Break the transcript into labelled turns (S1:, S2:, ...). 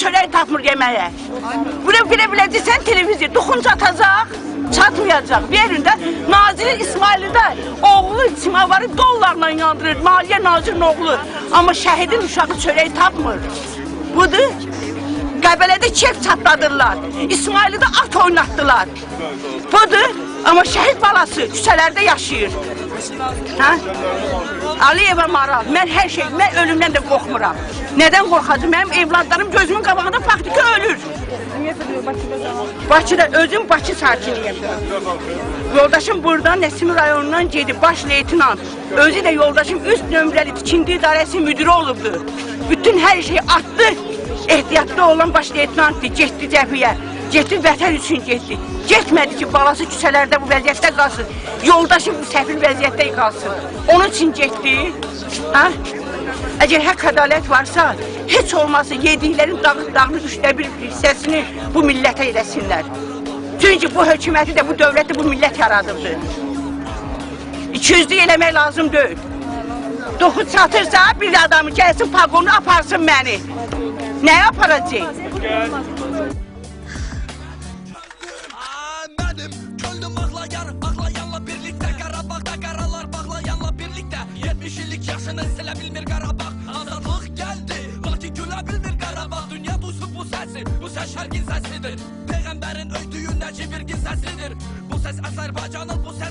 S1: çörək tapmır yeməyə. Bura bilə biləcəksən televiziya, doxunca atacaq, çatmayacaq. Bir yerində Nazir İsmail'i də oğlu Simavarı dollarla yandırır, Maliyyə Nazirinin oğlu. Amma şəhidin uşağı çörək tapmır. Budur. Qəbələdə kef çatladırlar. İsmail'i də at oynatdılar. Budur. Amma şəhid balası küçələrdə yaşayır. Hə? Aliyeva Maral, mən hər şey, mən ölümdən də qorxmuram. Nədən qorxacağım? Mənim evladlarım gözümün qabağında faktiki ölür. Bakıda, özüm Bakı sakiniyim. Yoldaşım buradan Nəsimi rayonundan gedib, baş leytinant. Özü də yoldaşım üst nömrəli tikinti idarəsi müdürü olubdu. Bütün hər şeyi atdı. Ehtiyatlı olan baş leytinantdı, getdi cəbhəyə. Getdi vətən üçün getdi. Getmədi ki, balası küçələrdə bu vəziyyətdə qalsın. Yoldaşım bu səfil vəziyyətdə qalsın. Onun üçün getdi. Ha? Əgər haqq ədalət varsa, heç olmazsa yediklərin dağıt dağını üçdə bir hissəsini bu millətə eləsinlər. Çünki bu hökuməti də, bu dövləti bu millət yaradıbdı. İkiyüzlük eləmək lazım deyil. Doxu çatırsa bir adamı gəlsin paqonu aparsın məni. Nəyə aparacaq?
S2: Aa, Yaşını silə bilmir Qarabağ Azadlıq gəldi Lakin gülə bilmir Qarabağ Dünya duysun bu səsi Bu səs şərqin səsidir Peyğəmbərin öydüyü Nəcib İrqin səsidir Bu səs Azərbaycanın bu səs